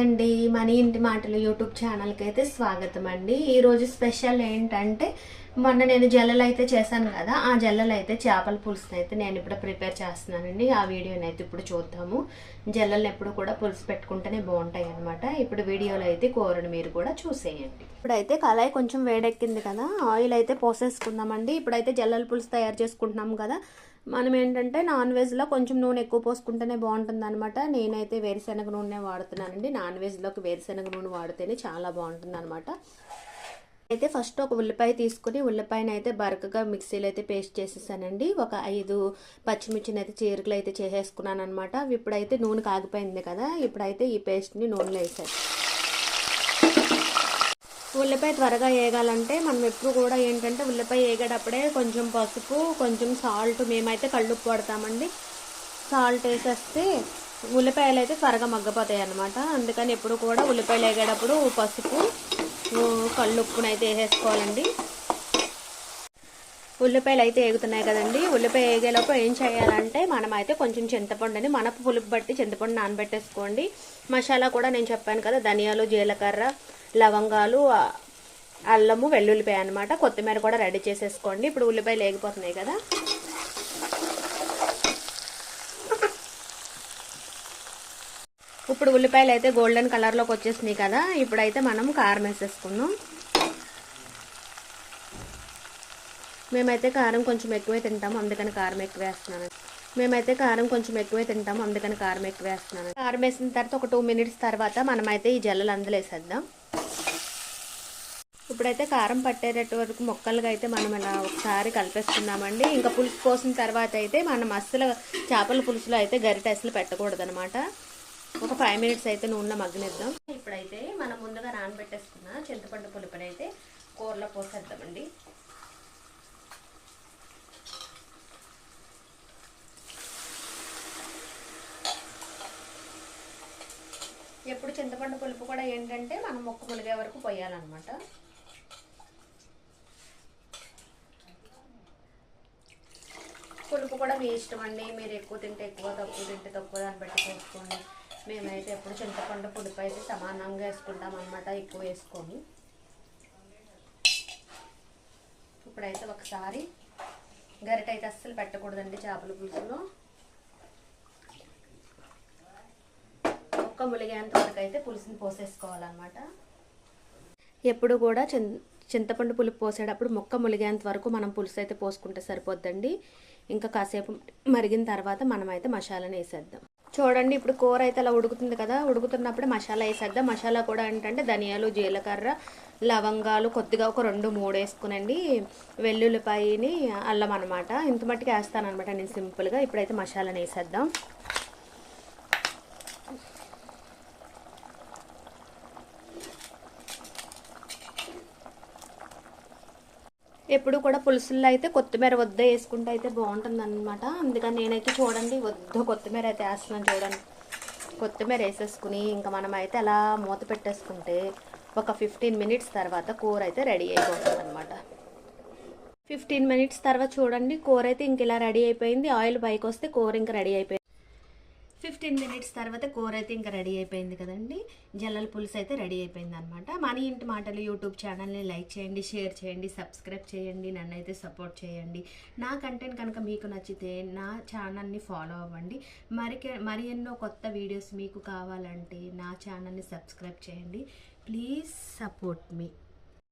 అండి మనీ ఇంటి మాటలు యూట్యూబ్ ఛానల్కి అయితే స్వాగతం అండి ఈరోజు స్పెషల్ ఏంటంటే మొన్న నేను జల్లలు అయితే చేశాను కదా ఆ జల్లలు అయితే చేపల పులుసుని అయితే నేను ఇప్పుడు ప్రిపేర్ చేస్తున్నానండి. ఆ వీడియోని అయితే ఇప్పుడు చూద్దాము. జల్లలు ఎప్పుడు కూడా పులుసు పెట్టుకుంటేనే బాగుంటాయి అనమాట ఇప్పుడు వీడియోలో అయితే కూరను మీరు కూడా చూసేయండి. ఇప్పుడైతే కళాయి కొంచెం వేడెక్కింది కదా ఆయిల్ అయితే పోసేసుకుందామండి. ఇప్పుడైతే జల్లల పులుసు తయారు చేసుకుంటున్నాం కదా మనం ఏంటంటే నాన్ వెజ్లో కొంచెం నూనె ఎక్కువ పోసుకుంటేనే బాగుంటుంది అనమాట నేనైతే వేరుశనగ నూనె వాడుతున్నానండి. నాన్ వెజ్లోకి వేరుశనగ నూనె వాడితేనే చాలా బాగుంటుంది అనమాట అయితే ఫస్ట్ ఒక ఉల్లిపాయ తీసుకుని ఉల్లిపాయన అయితే బరకగా మిక్సీలో అయితే పేస్ట్ చేసేసానండి. ఒక ఐదు పచ్చిమిర్చిని అయితే చీరకలు అయితే చేసేసుకున్నాను అనమాట ఇప్పుడైతే నూనె కాగిపోయింది కదా ఇప్పుడైతే ఈ పేస్ట్ని నూనెలో వేసాను ఉల్లిపాయ త్వరగా వేగాలంటే మనం ఎప్పుడు కూడా ఏంటంటే ఉల్లిపాయ వేగేటప్పుడే కొంచెం పసుపు కొంచెం సాల్ట్ మేమైతే కళ్ళుప్పు పడతామండి సాల్ట్ వేసేస్తే ఉల్లిపాయలు అయితే త్వరగా మగ్గిపోతాయి అనమాట అందుకని ఎప్పుడు కూడా ఉల్లిపాయలు వేగేటప్పుడు పసుపు కళ్ళుప్పును అయితే వేసేసుకోవాలండి. ఉల్లిపాయలు అయితే వేగుతున్నాయి కదండి. ఉల్లిపాయ వేగేలోపు ఏం చేయాలంటే మనం అయితే కొంచెం చింతపండుని మన పులుపు బట్టి చింతపండు నానబెట్టేసుకోండి. మసాలా కూడా నేను చెప్పాను కదా ధనియాలు జీలకర్ర లవంగాలు అల్లము వెల్లుల్లిపాయ అనమాట కొత్తిమీర కూడా రెడీ చేసేసుకోండి. ఇప్పుడు ఉల్లిపాయలు వేగిపోతున్నాయి కదా. ఇప్పుడు ఉల్లిపాయలు అయితే గోల్డెన్ కలర్లోకి వచ్చేసినాయి కదా. ఇప్పుడైతే మనం కారం వేసేసుకుందాం. మేమైతే కారం కొంచెం ఎక్కువే తింటాము అందుకని కారం ఎక్కువ వేస్తున్నాను. మేమైతే కారం కొంచెం ఎక్కువే తింటాము అందుకని కారం ఎక్కువ వేస్తున్నాను. కారం వేసిన తర్వాత ఒక టూ మినిట్స్ తర్వాత మనమైతే ఈ జల్లలు అందులో వేసేద్దాం. ఇప్పుడైతే కారం పట్టేటట్టు వరకు మొక్కలుగా అయితే మనం ఇలా ఒకసారి కలిపేసుకున్నామండి ఇంకా పులుసు పోసిన తర్వాత అయితే మనం అస్సలు చేపల పులుసులో అయితే గరిట అసలు పెట్టకూడదు అనమాట ఒక ఫైవ్ మినిట్స్ అయితే నూనెలో మగ్గనిద్దాం. ఇప్పుడైతే మనం ముందుగా నానబెట్టేసుకున్న చింతపండు పులుపుని అయితే కూరలో పోసేద్దామండి. ఎప్పుడు చింతపండు పులుపు కూడా ఏంటంటే మనం మొక్క ములిగే వరకు పోయాలన్నమాట. పులుపు కూడా మీ ఇష్టం అండి మీరు ఎక్కువ తింటే ఎక్కువ తక్కువ తింటే తక్కువ దాన్ని బట్టి చేసుకోండి మేమైతే ఎప్పుడు చింతపండు పులుపు అయితే సమానంగా వేసుకుంటాం అన్నమాట ఎక్కువ వేసుకొని ఇప్పుడైతే ఒకసారి గరిట అయితే అస్సలు పెట్టకూడదండి చేపల పులుసులో. ఒక్క ములిగేంత వరకు అయితే పులుసుని పోసేసుకోవాలన్నమాట. ఎప్పుడు కూడా చిన్ చింతపండు పులుపు పోసేటప్పుడు మొక్క ములిగేంత వరకు మనం పులుసు అయితే పోసుకుంటే సరిపోద్దండి. ఇంకా కాసేపు మరిగిన తర్వాత మనం అయితే మసాలాని వేసేద్దాం. చూడండి ఇప్పుడు కూర అయితే అలా ఉడుకుతుంది కదా ఉడుకుతున్నప్పుడు మసాలా వేసేద్దాం. మసాలా కూడా ఏంటంటే ధనియాలు జీలకర్ర లవంగాలు కొద్దిగా ఒక రెండు మూడు వేసుకునండి. వెల్లుల్లిపాయని అల్లం అనమాట ఇంత మట్టుకు వేస్తాను అనమాట నేను సింపుల్గా. ఇప్పుడైతే మసాలాని వేసేద్దాం. ఎప్పుడు కూడా పులుసుల్లో అయితే కొత్తిమీర వద్ద వేసుకుంటే అయితే బాగుంటుంది అనమాట అందుకని నేనైతే చూడండి వద్ద కొత్తిమీర అయితే వేస్తున్నాను చూడండి. కొత్తిమీర వేసేసుకుని ఇంకా మనం అయితే అలా మూత పెట్టేసుకుంటే ఒక ఫిఫ్టీన్ మినిట్స్ తర్వాత కూర అయితే రెడీ అయిపోతుంది అనమాట ఫిఫ్టీన్ మినిట్స్ తర్వాత చూడండి కూర అయితే ఇంక ఇలా రెడీ అయిపోయింది. ఆయిల్ పైకి వస్తే కూర ఇంకా రెడీ అయిపోయింది. ఫిఫ్టీన్ మినిట్స్ తర్వాత కూర అయితే ఇంకా రెడీ అయిపోయింది కదండి. జల్లల పులుసు అయితే రెడీ అయిపోయింది అనమాట మన ఇంటి మాటలు యూట్యూబ్ ఛానల్ని లైక్ చేయండి షేర్ చేయండి సబ్స్క్రైబ్ చేయండి నన్ను అయితే సపోర్ట్ చేయండి. నా కంటెంట్ కనుక మీకు నచ్చితే నా ఛానల్ని ఫాలో అవ్వండి. మరి మరి ఎన్నో కొత్త వీడియోస్ మీకు కావాలంటే నా ఛానల్ని సబ్స్క్రైబ్ చేయండి. Please support me.